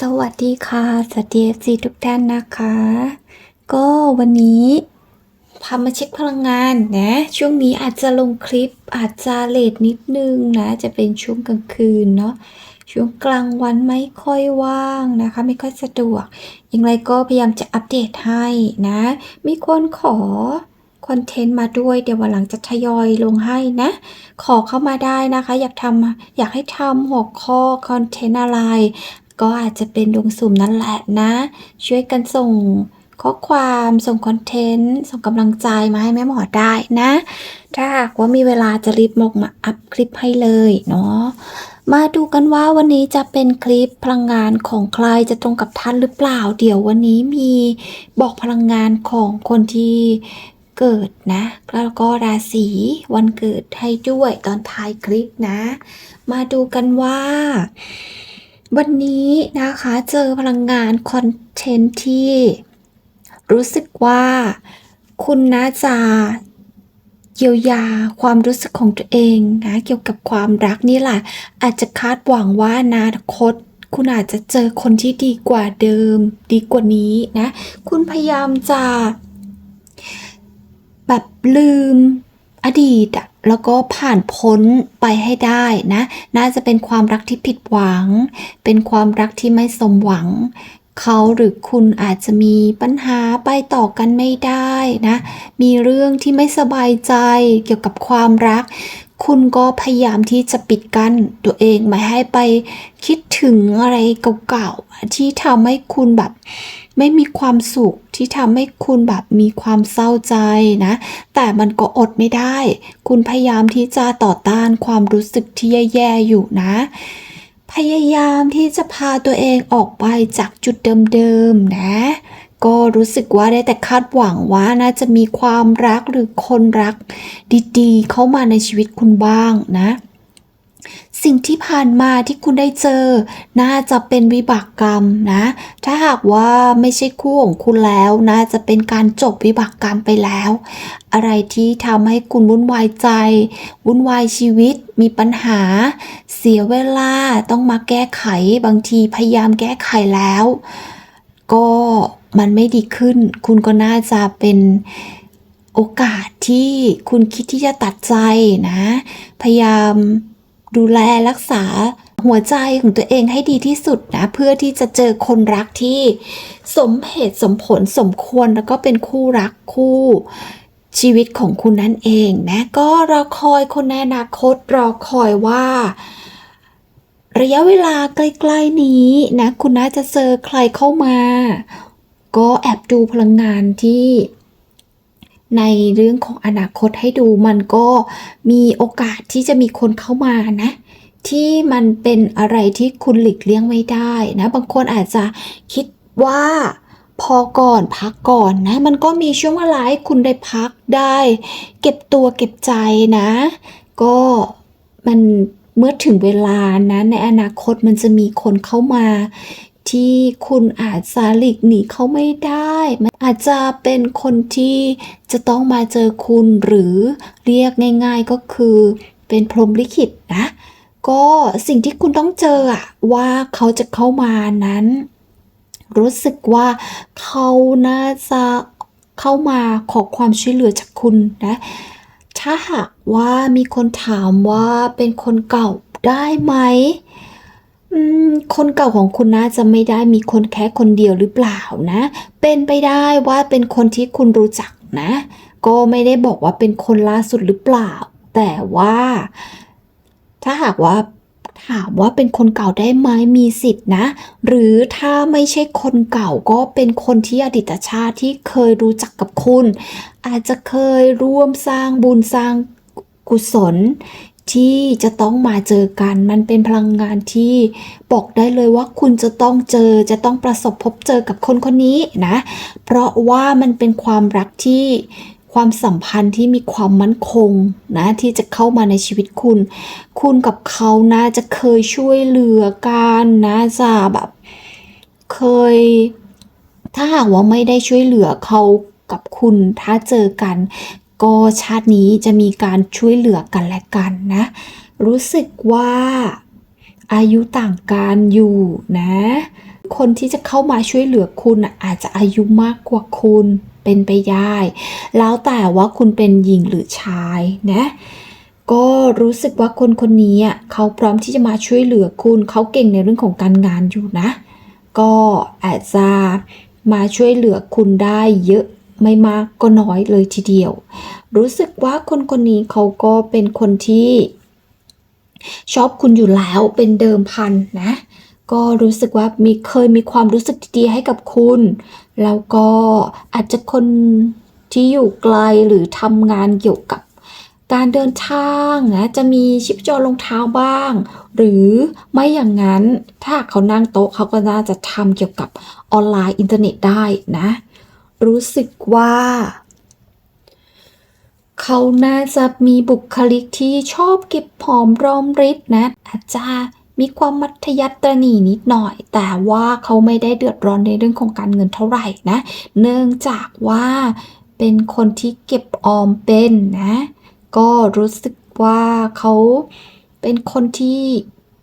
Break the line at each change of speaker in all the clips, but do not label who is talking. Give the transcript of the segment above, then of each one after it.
สวัสดีค่ะสวัสดี FC ทุกท่านนะคะ ก็วันนี้พามาเช็คพลังงานนะ ช่วงนี้อาจจะลงคลิปอาจจะเลทนิดนึงนะ จะเป็นช่วงกลางคืนเนาะช่วงกลางวันไม่ค่อยว่างนะคะ ไม่ค่อยสะดวก อย่างไรก็พยายามจะอัปเดตให้นะ มีคนขอคอนเทนต์มาด้วยเดี๋ยววันหลังจะทยอยลงให้นะ ขอเข้ามาได้นะคะ อยากทำอยากให้ทำหัวข้อคอนเทนต์อะไร ก็อาจจะเป็นดวงสุ่มนั่นแหละนะ ช่วยกันส่งข้อความส่งคอนเทนต์ ส่งกำลังใจมาให้แม่หมอได้นะ ถ้าหากว่ามีเวลาจะรีบมอกมาอัพคลิปให้เลยเนาะมาดูกันว่าวันนี้จะเป็นคลิปพลังงานของใครจะตรงกับท่านหรือเปล่า เดี๋ยววันนี้มีบอกพลังงานของคนที่เกิดนะ แล้วก็ราศีวันเกิดให้ด้วยตอนท้ายคลิปนะ มาดูกันว่า วันนี้นะคะเจอพลังงานคอนเทนต์ที่รู้สึกว่าคุณน่าจะเยียวยาความรู้สึกของตัวเองนะเกี่ยวกับความรักนี่แหละ อาจจะคาดหวังว่านาคต คุณอาจจะเจอคนที่ดีกว่าเดิม ดีกว่านี้นะ คุณพยายามจะ แบบลืม อดีตแล้วก็ผ่านพ้นไปให้ได้นะ น่าจะเป็นความรักที่ผิดหวัง เป็นความรักที่ไม่สมหวัง เขาหรือคุณอาจจะมีปัญหาไปต่อกันไม่ได้นะ มีเรื่องที่ไม่สบายใจเกี่ยวกับความรัก คุณก็พยายามที่จะปิดกั้นตัวเองไม่ให้ไปคิดถึงอะไรเก่าๆที่ทำให้คุณแบบ ไม่มีความสุขที่ทำให้คุณแบบมีความเศร้าใจนะ แต่มันก็อดไม่ได้ คุณพยายามที่จะต่อต้านความรู้สึกที่แย่ๆอยู่นะ พยายามที่จะพาตัวเองออกไปจากจุดเดิมๆนะก็รู้สึกว่าได้แต่คาดหวังว่าน่าจะมีความรักหรือคนรักดีๆ เข้ามาในชีวิตคุณบ้างนะ สิ่งที่ผ่านมาที่คุณได้เจอ น่าจะเป็นวิบากกรรมนะ ถ้าหากว่าไม่ใช่คู่ของคุณแล้ว น่าจะเป็นการจบวิบากกรรมไปแล้ว อะไรที่ทำให้คุณวุ่นวายใจ วุ่นวายชีวิต มีปัญหา เสียเวลา ต้องมาแก้ไข บางทีพยายามแก้ไขแล้ว ก็มันไม่ดีขึ้น คุณก็น่าจะเป็นโอกาสที่คุณคิดที่จะตัดใจนะ พยายาม ดูแลรักษาหัวใจของตัวเองให้ดีที่สุดนะ เพื่อที่จะเจอคนรักที่สมเหตุสมผลสมควรแล้วก็เป็นคู่รักคู่ชีวิตของคุณนั่นเองนะก็รอคอยคนในอนาคตรอคอยว่า ระยะเวลาใกล้ๆนี้นะ คุณน่าจะเจอใครเข้ามา ก็แอบดูพลังงานที่ ในเรื่องของอนาคตให้ดูมันก็มีโอกาสที่จะมีคนเข้ามานะ ที่มันเป็นอะไรที่คุณหลีกเลี่ยงไม่ได้นะบางคนอาจจะคิดว่าพอก่อนพักก่อนนะ มันก็มีช่วงเวลาให้คุณได้พักได้ เก็บตัวเก็บใจนะ ก็มันเมื่อถึงเวลานะในอนาคตมันจะมีคนเข้ามา ที่คุณอาจจะหลีกหนีเขาไม่ได้ มันอาจจะเป็นคนที่จะต้องมาเจอคุณหรือเรียกง่าย ๆก็คือเป็นพรหมลิขิตนะ ก็สิ่งที่คุณต้องเจออะว่าเขาจะเข้ามานั้น รู้สึกว่าเขาน่าจะเข้ามาขอความช่วยเหลือจากคุณนะ ถ้าหากว่ามีคนถามว่าเป็นคนเก่าได้ไหมอืม คนเก่าของคุณน่าจะไม่ได้มีคนแค่คนเดียวหรือเปล่านะ เป็นไปได้ว่าเป็นคนที่คุณรู้จักนะ ก็ไม่ได้บอกว่าเป็นคนล่าสุดหรือเปล่า แต่ว่า ถ้าหากว่าถามว่าเป็นคนเก่าได้ไหมมีสิทธินะ หรือถ้าไม่ใช่คนเก่าก็เป็นคนที่อดีตชาติที่เคยรู้จักกับคุณ อาจจะเคยร่วมสร้างบุญสร้างกุศล ที่จะต้องมาเจอกัน มันเป็นพลังงานที่บอกได้เลยว่าคุณจะต้องเจอจะต้องประสบพบเจอกับคนคนนี้นะ เพราะว่ามันเป็นความรักที่ความสัมพันธ์ที่มีความมั่นคงนะที่จะเข้ามาในชีวิตคุณ คุณกับเขาน่าจะเคยช่วยเหลือกันนะจะแบบเคย ถ้าหากว่าไม่ได้ช่วยเหลือเขากับคุณถ้าเจอกัน ก็ชาตินี้จะมีการช่วยเหลือกันและกันนะ รู้สึกว่าอายุต่างกันอยู่นะ คนที่จะเข้ามาช่วยเหลือคุณอาจจะอายุมากกว่าคุณเป็นไปได้ แล้วแต่ว่าคุณเป็นหญิงหรือชายนะ ก็รู้สึกว่าคนคนนี้เขาพร้อมที่จะมาช่วยเหลือคุณ เขาเก่งในเรื่องของการงานอยู่นะ ก็อาจจะมาช่วยเหลือคุณได้เยอะ ไม่มากก็น้อยเลยทีเดียว รู้สึกว่าคนคนนี้เขาก็เป็นคนที่ ชอบคุณอยู่แล้วเป็นเดิมพันนะ ก็รู้สึกว่ามีเคยมีความรู้สึกดีๆให้กับคุณ แล้วก็อาจจะคนที่อยู่ไกลหรือทำงานเกี่ยวกับการเดินทางนะจะมีชิปจรรองเท้าบ้าง หรือไม่อย่างนั้นถ้าเขานั่งโต๊ะเขาก็น่าจะทำเกี่ยวกับออนไลน์อินเทอร์เน็ตได้นะ รู้สึกว่า เขาน่าจะมีบุคลิกที่ชอบเก็บหอมรอมริบนะ อาจจะมีความมัธยัสถ์นีนิดหน่อย แต่ว่าเขาไม่ได้เดือดร้อนในเรื่องของการเงินเท่าไหร่นะ เนื่องจากว่าเป็นคนที่เก็บออมเป็นนะ ก็รู้สึกว่าเขาเป็นคนที่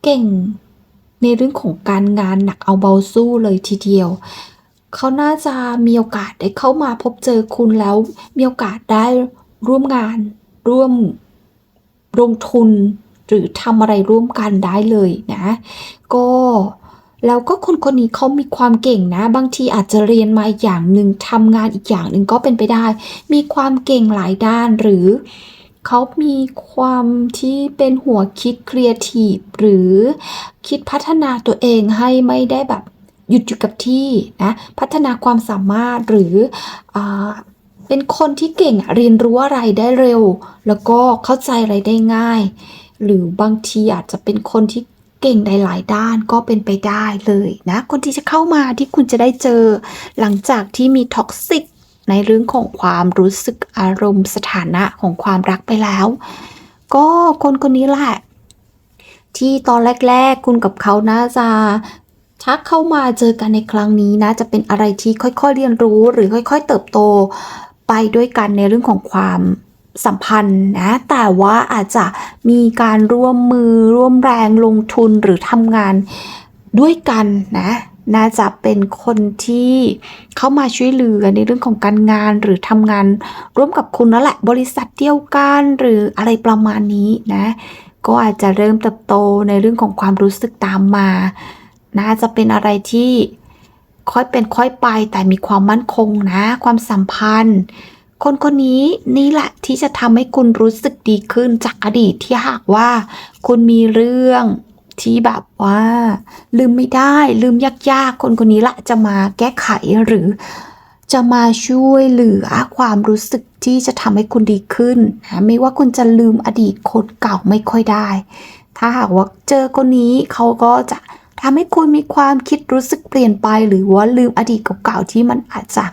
เก่งในเรื่องของการงานหนักเอาเบาสู้เลยทีเดียว เขาน่าจะมีโอกาสได้เข้ามาพบเจอคุณแล้ว มีโอกาสได้ร่วมงาน ร่วมลงทุน หรือทำอะไรร่วมกันได้เลยนะ ก็แล้วก็คนคนนี้เขามีความเก่งนะ บางทีอาจจะเรียนมาอย่างหนึ่งทำงานอีกอย่างหนึ่งก็เป็นไปได้ มีความเก่งหลายด้านหรือเขามีความที่เป็นหัวคิดครีเอทีฟหรือคิดพัฒนาตัวเองให้ไม่ได้แบบ หยุดอยู่กับที่นะพัฒนาความสามารถหรืออเป็นคนที่เก่งเรียนรู้อะไรได้เร็ว แล้วก็เข้าใจอะไรได้ง่าย หรือบางทีอาจจะเป็นคนที่เก่งในหลายด้านก็เป็นไปได้เลยนะ คนที่จะเข้ามาที่คุณจะได้เจอ หลังจากที่มีท็อกซิกในเรื่องของความรู้สึกอารมณ์สถานะของความรักไปแล้ว ก็คนคนนี้แหละ ที่ตอนแรก ๆ คุณกับเขาน่าจะ ถ้าเข้ามาเจอกันในครั้งนี้นะ จะเป็นอะไรที่ค่อยๆเรียนรู้หรือค่อยๆ เติบโตไปด้วยกันในเรื่องของความสัมพันธ์นะ แต่ว่าอาจจะมีการร่วมมือร่วมแรงลงทุนหรือทำงานด้วยกันนะ น่าจะเป็นคนที่เข้ามาช่วยเหลือในเรื่องของการงานหรือทำงานร่วมกับคุณนั่นแหละ บริษัทเดียวกันหรืออะไรประมาณนี้นะ ก็อาจจะเริ่มเติบโตในเรื่องของความรู้สึกตามมา น่าจะเป็นอะไรที่ค่อยเป็นค่อยไปแต่มีความมั่นคงนะ ความสัมพันธ์ คนคนนี้นี่แหละที่จะทำให้คุณรู้สึกดีขึ้นจากอดีตที่หากว่า คุณมีเรื่องที่แบบว่า ลืมไม่ได้ลืมยากๆ คนคนนี้ละจะมาแก้ไขหรือจะมาช่วยเหลือความรู้สึกที่จะทำให้คุณดีขึ้นนะไม่ว่าคุณจะลืมอดีตคนเก่าไม่ค่อยได้ ถ้าหากว่าเจอคนนี้เขาก็จะ ทำให้คุณมีความคิดรู้สึกเปลี่ยนไป หรือว่าลืมอดีตเก่าๆที่มันอาจจะ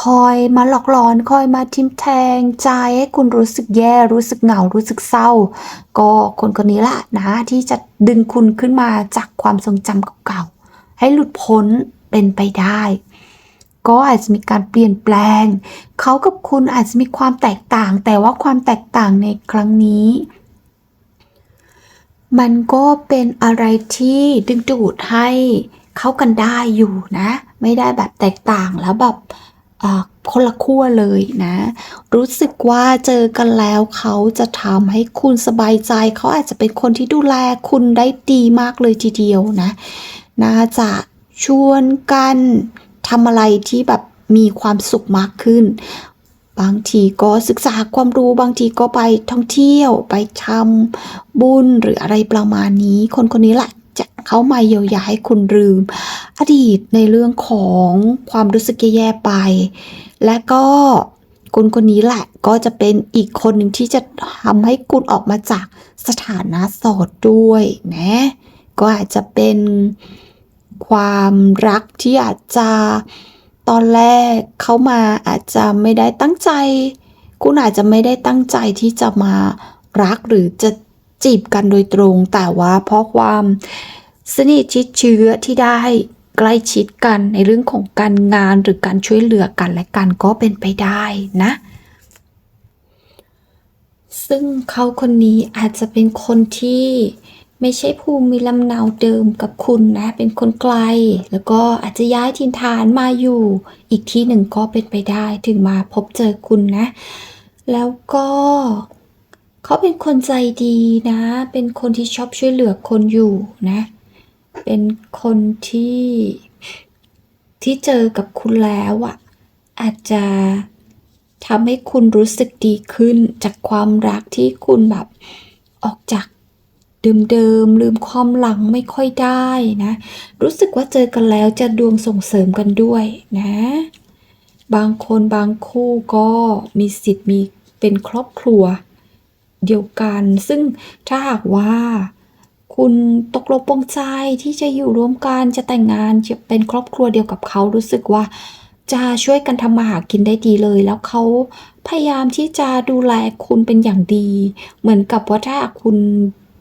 คอยมาหลอกหลอนคอยมาทิมแทงใจให้คุณรู้สึกแย่รู้สึกเหงารู้สึกเศร้า ก็คนคนนี้แหละนะที่จะดึงคุณขึ้นมาจากความทรงจำเก่าๆให้หลุดพ้นเป็นไปได้ ก็อาจจะมีการเปลี่ยนแปลง เขากับคุณอาจจะมีความแตกต่าง แต่ว่าความแตกต่างในครั้งนี้ มันก็เป็นอะไรที่ดึงดูดให้เข้ากันได้อยู่นะ ไม่ได้แบบแตกต่างแล้วแบบคนละขั้วเลยนะ รู้สึกว่าเจอกันแล้วเขาจะทำให้คุณสบายใจ เขาอาจจะเป็นคนที่ดูแลคุณได้ดีมากเลยทีเดียวนะ น่าจะชวนกันทำอะไรที่แบบมีความสุขมากขึ้น บางทีก็ศึกษาความรู้บางทีก็ไปท่องเที่ยวไปทำบุญหรืออะไรประมาณนี้ คนคนนี้แหละจะเข้ามาเยียวยาให้คุณลืม อดีตในเรื่องของความรู้สึกแย่ๆไป และก็คนคนนี้แหละก็จะเป็นอีกคนหนึ่งที่จะทำให้คุณออกมาจากสถานะโสดด้วยนะก็อาจจะเป็นความรักที่อาจจะ ตอนแรกเขามาอาจจะไม่ได้ตั้งใจ คุณอาจจะไม่ได้ตั้งใจที่จะมารักหรือจะจีบกันโดยตรง แต่ว่าเพราะความสนิทชิดเชื้อที่ได้ใกล้ชิดกันในเรื่องของการงานหรือการช่วยเหลือกันและกันก็เป็นไปได้นะ ซึ่งเขาคนนี้อาจจะเป็นคนที่ ไม่ใช่ภูมิลำเนาเดิมกับคุณนะ เป็นคนไกล แล้วก็อาจจะย้ายถิ่นฐานมาอยู่ อีกที่หนึ่งก็เป็นไปได้ถึงมาพบเจอคุณนะ แล้วก็เขาเป็นคนใจดีนะ เป็นคนที่ชอบช่วยเหลือคนอยู่นะ เป็นคนที่ที่เจอกับคุณแล้วอะ อาจจะทำให้คุณรู้สึกดีขึ้นจากความรักที่คุณแบบออกจาก เดิมๆลืมความหลังไม่ค่อยได้นะ รู้สึกว่าเจอกันแล้วจะดวงส่งเสริมกันด้วยนะ บางคนบางคู่ก็มีสิทธิ์มีเป็นครอบครัวเดียวกัน ซึ่งถ้าหากว่าคุณตกลงปงใจที่จะอยู่ร่วมกันจะแต่งงานจะเป็นครอบครัวเดียวกับเขารู้สึกว่าจะช่วยกันทำมาหากินได้ดีเลย แล้วเขาพยายามที่จะดูแลคุณเป็นอย่างดี เหมือนกับว่าถ้าคุณ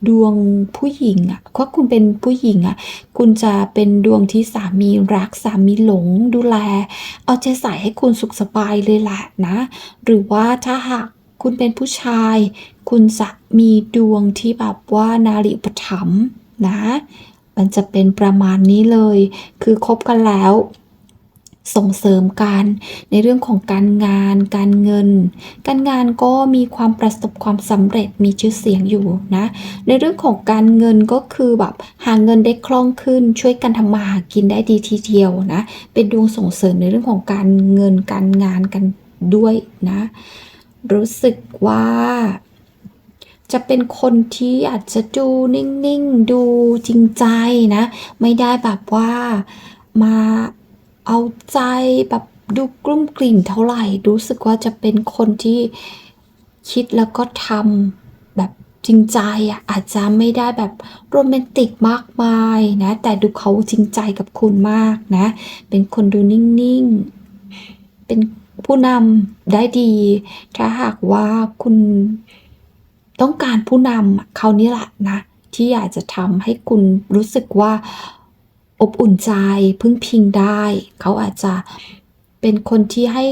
ดวงผู้หญิงอะถ้าคุณเป็นผู้หญิงอะคุณจะเป็นดวงที่สามีรักสามีหลงดูแล เอาใจใส่ให้คุณสุขสบายเลยแหละนะ หรือว่าถ้าหากคุณเป็นผู้ชาย คุณจะมีดวงที่แบบว่านารีอุปถัมภ์นะ มันจะเป็นประมาณนี้เลย คือคบกันแล้ว ส่งเสริมกันในเรื่องของการงาน การเงิน การงานก็มีความประสบความสำเร็จมีชื่อเสียงอยู่นะ ในเรื่องของการเงินก็คือแบบหาเงินได้คล่องขึ้น ช่วยกันทำมาหากินได้ดีทีเดียวนะ เป็นดวงส่งเสริมในเรื่องของการเงินการงานกันด้วยนะ รู้สึกว่าจะเป็นคนที่อาจจะดูนิ่ง ๆ ดูจริงใจนะ ไม่ได้แบบว่ามา เอาใจแบบดูกลุ้มกลิ่นเท่าไหร่ รู้สึกว่าจะเป็นคนที่คิดแล้วก็ทำแบบจริงใจอะอาจจะไม่ได้แบบโรแมนติกมากมายนะ แต่ดูเขาจริงใจกับคุณมากนะ เป็นคนดูนิ่งๆ เป็นผู้นำได้ดี ถ้าหากว่าคุณต้องการผู้นำเขานี่แหละนะ ที่อยากจะทำให้คุณรู้สึกว่า อบอุ่นใจพึ่งพิงได้ เขาอาจจะเป็นคนที่ให้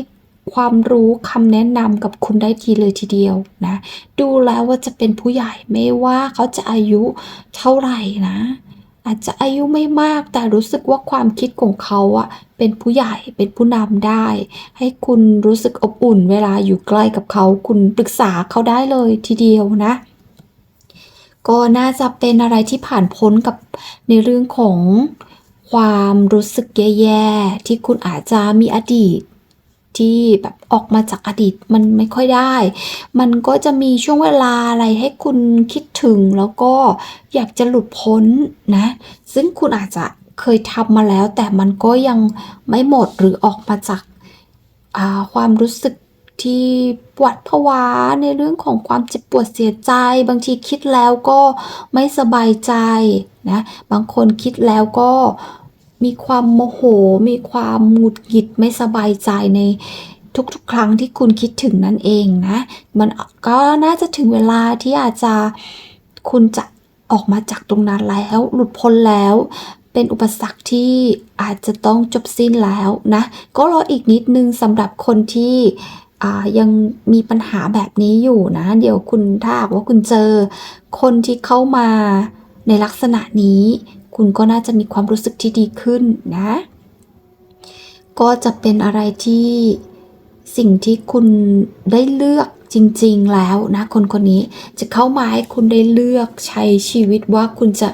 ความรู้คำแนะนำกับคุณได้ทีเลยทีเดียวนะ ดูแล้วว่าจะเป็นผู้ใหญ่ไม่ว่าเขาจะอายุเท่าไหร่นะ อาจจะอายุไม่มากแต่รู้สึกว่าความคิดของเขาอะเป็นผู้ใหญ่เป็นผู้นำได้ ให้คุณรู้สึกอบอุ่นเวลาอยู่ใกล้กับเขา คุณปรึกษาเขาได้เลยทีเดียวนะ ก็น่าจะเป็นอะไรที่ผ่านพ้นกับในเรื่องของ ความรู้สึกแย่ๆ ที่คุณอาจจะมีอดีต ที่แบบออกมาจากอดีตมันไม่ค่อยได้ มันก็จะมีช่วงเวลาอะไรให้คุณคิดถึงแล้วก็อยากจะหลุดพ้นนะ ซึ่งคุณอาจจะเคยทำมาแล้ว แต่มันก็ยังไม่หมดหรือออกมาจากความรู้สึก ที่ปวดผวาในเรื่องของความเจ็บปวดเสียใจ บางทีคิดแล้วก็ไม่สบายใจนะบางคนคิดแล้วก็มีความโมโห มีความหงุดหงิดไม่สบายใจในทุกๆ ครั้งที่คุณคิดถึงนั่นเองนะ มันก็น่าจะถึงเวลาที่อาจจะคุณจะออกมาจากตรงนั้นแล้ว หลุดพ้นแล้ว เป็นอุปสรรคที่อาจจะต้องจบสิ้นแล้วนะ ก็รออีกนิดนึงสำหรับคนที่ ยังมีปัญหาแบบนี้อยู่นะ เดี๋ยวคุณถ้าว่าคุณเจอ คนที่เข้ามาในลักษณะนี้ คุณก็น่าจะมีความรู้สึกที่ดีขึ้นนะ ก็จะเป็นอะไรที่สิ่งที่คุณได้เลือกจริง ๆ แล้วนะ คนคนนี้จะเข้ามาให้คุณได้เลือกใช้ชีวิตว่าคุณจะ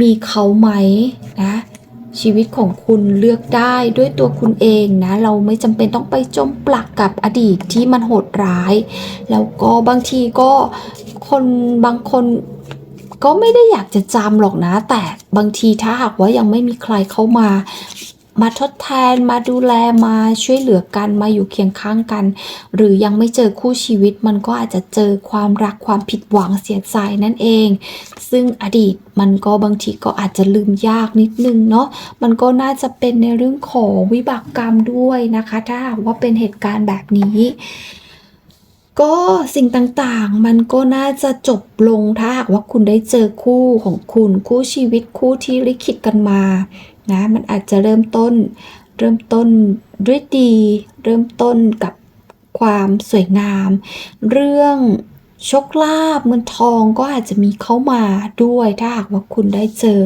มีเขาไหมนะ ชีวิตของคุณเลือกได้ด้วยตัวคุณเองนะ เราไม่จำเป็นต้องไปจมปลักกับอดีตที่มันโหดร้าย แล้วก็บางทีก็คนบางคนก็ไม่ได้อยากจะจำหรอกนะ แต่บางทีถ้าหากว่ายังไม่มีใครเข้ามา มาทดแทนมาดูแลมาช่วยเหลือกันมาอยู่เคียงข้างกัน หรือยังไม่เจอคู่ชีวิตมันก็อาจจะเจอความรักความผิดหวังเสียใจนั่นเอง ซึ่งอดีตมันก็บางทีก็อาจจะลืมยากนิดนึงเนาะมันก็น่าจะเป็นในเรื่องของวิบากกรรมด้วยนะคะ ถ้าว่าเป็นเหตุการณ์แบบนี้ก็สิ่งต่างๆ มันก็น่าจะจบลงถ้าหากว่าคุณได้เจอคู่ของคุณคู่ชีวิตคู่ที่ลิขิตกันมา นะมันอาจจะเริ่มต้น เริ่มต้นด้วยดี เริ่มต้นกับความสวยงาม เรื่องโชคลาภเงินทองก็อาจจะมีเข้ามาด้วยถ้าหากว่าคุณได้เจอ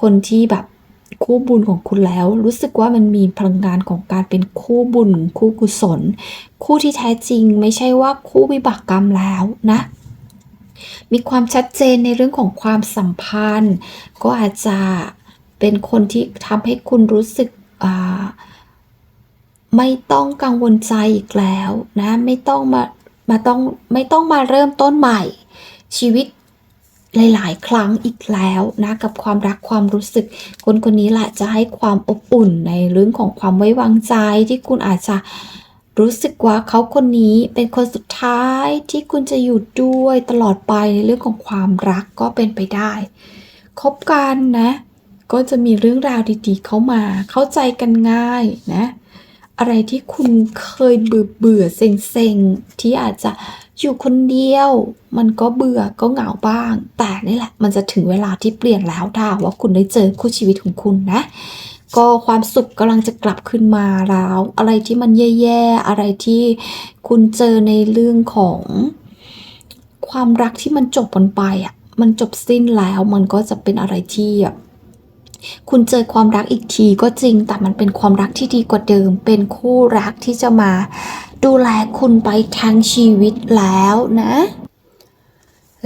คนที่แบบคู่บุญของคุณแล้ว รู้สึกว่ามันมีพลังงานของการเป็นคู่บุญ คู่กุศล คู่ที่แท้จริงไม่ใช่ว่าคู่วิบากกรรมแล้วนะ มีความชัดเจนในเรื่องของความสัมพันธ์ ก็อาจจะ เป็นคนที่ทำให้คุณรู้สึกไม่ต้องกังวลใจอีกแล้วนะไม่ต้องมามาต้องไม่ต้องมาเริ่มต้นใหม่ ชีวิตหลาย ๆ ครั้งอีกแล้วนะกับความรักความรู้สึก คนคนนี้แหละจะให้ความอบอุ่นในเรื่องของความไว้วางใจที่คุณอาจจะรู้สึกว่าเขาคนนี้เป็นคนสุดท้ายที่คุณจะอยู่ด้วยตลอดไปในเรื่องของความรักก็เป็นไปได้ คบกันนะ ก็จะมีเรื่องราวดีๆ เข้ามา เข้าใจกันง่ายนะ อะไรที่คุณเคยเบื่อเบื่อเซ็งเซงๆ ที่อาจจะอยู่คนเดียว มันก็เบื่อก็เหงาบ้าง แต่นี่แหละ มันจะถึงเวลาที่เปลี่ยนแล้วถ้าว่าคุณได้เจอคู่ชีวิตของคุณนะ ก็ความสุขกำลังจะกลับขึ้นมาแล้ว อะไรที่มันแย่ๆ อะไรที่คุณเจอในเรื่องของ ความรักที่มันจบมันไปอะ มันจบสิ้นแล้ว มันก็จะเป็นอะไรที่อะ คุณเจอความรักอีกทีก็จริง แต่มันเป็นความรักที่ดีกว่าเดิม เป็นคู่รักที่จะมา ดูแลคุณไปทั้งชีวิตแล้วนะ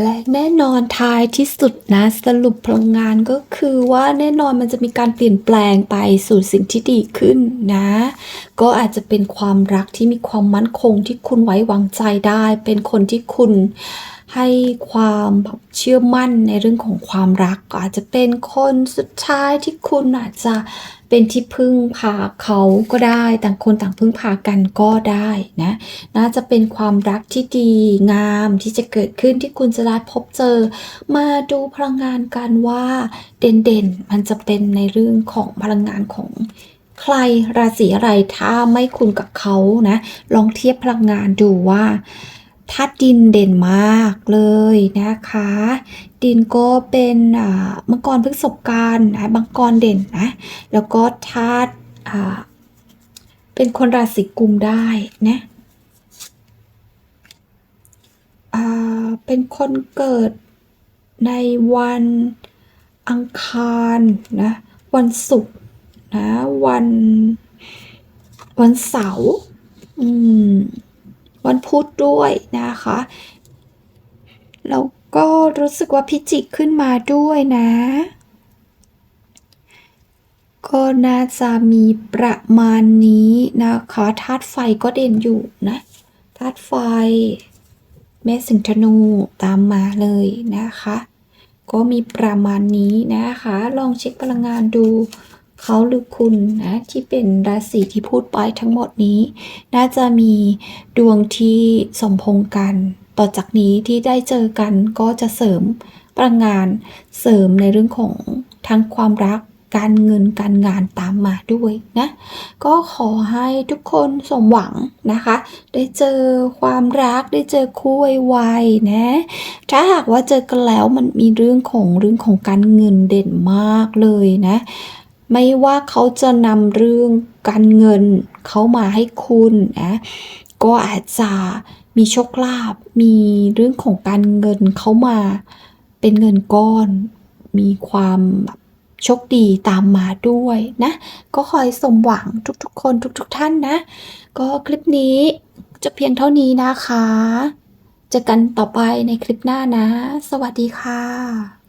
และแน่นอนท้ายที่สุดนะ สรุปพลังงานก็คือว่าแน่นอนมันจะมีการเปลี่ยนแปลงไปสู่สิ่งที่ดีขึ้นนะ ก็อาจจะเป็นความรักที่มีความมั่นคงที่คุณไว้วางใจได้ เป็นคนที่คุณ ให้ความแบบเชื่อมั่นในเรื่องของความรักก็อาจจะเป็นคนสุดท้ายที่คุณอาจจะเป็นที่พึ่งพาเขาก็ได้ ต่างคนต่างพึ่งพากันก็ได้นะ น่าจะเป็นความรักที่ดีงามที่จะเกิดขึ้นที่คุณจะได้พบเจอ มาดูพลังงานกันว่าเด่นๆ มันจะเป็นในเรื่องของพลังงานของใครราศีอะไรถ้าไม่คุณกับเขานะ ลองเทียบพลังงานดูว่า ธาตุดินเด่นมากเลยนะคะ ดินก็เป็นอ่ามังกรพฤกษบการนะมังกรเด่นนะ แล้วก็ธาตุอ่าเป็นคนราศีกุมได้นะอ่าเป็นคนเกิดในวันอังคารนะ วันศุกร์นะ วัน วันเสาร์อืม วันพุธด้วยนะคะ แล้วก็รู้สึกว่าพิจิกขึ้นมาด้วยนะ ก็น่าจะมีประมาณนี้นะคะธาตุไฟก็เด่นอยู่นะธาตุไฟแม่สิงห์ธนูตามมาเลยนะคะ ก็มีประมาณนี้นะคะ ลองเช็คพลังงานดู เขาหรือคุณนะที่เป็นราศีที่พูดไปทั้งหมดนี้ น่าจะมีดวงที่สมพงกัน ต่อจากนี้ที่ได้เจอกันก็จะเสริมพลังงานเสริมในเรื่องของทั้งความรักการเงินการงานตามมาด้วยนะ ก็ขอให้ทุกคนสมหวังนะคะ ได้เจอความรักได้เจอคู่ไวๆนะ ถ้าหากว่าเจอกันแล้วมันมีเรื่องของเรื่องของการเงินเด่นมากเลยนะ ไม่ว่าเขาจะนำเรื่องการเงินเขามาให้คุณนะก็อาจจะมีโชคลาภมีเรื่องของการเงินเขามาเป็นเงินก้อน มีความแบบโชคดีตามมาด้วยนะ ก็คอยสมหวังทุกๆ คนทุก ๆ ท่านนะ ก็คลิปนี้จะเพียงเท่านี้นะคะ เจอกันต่อไปในคลิปหน้านะ สวัสดีค่ะ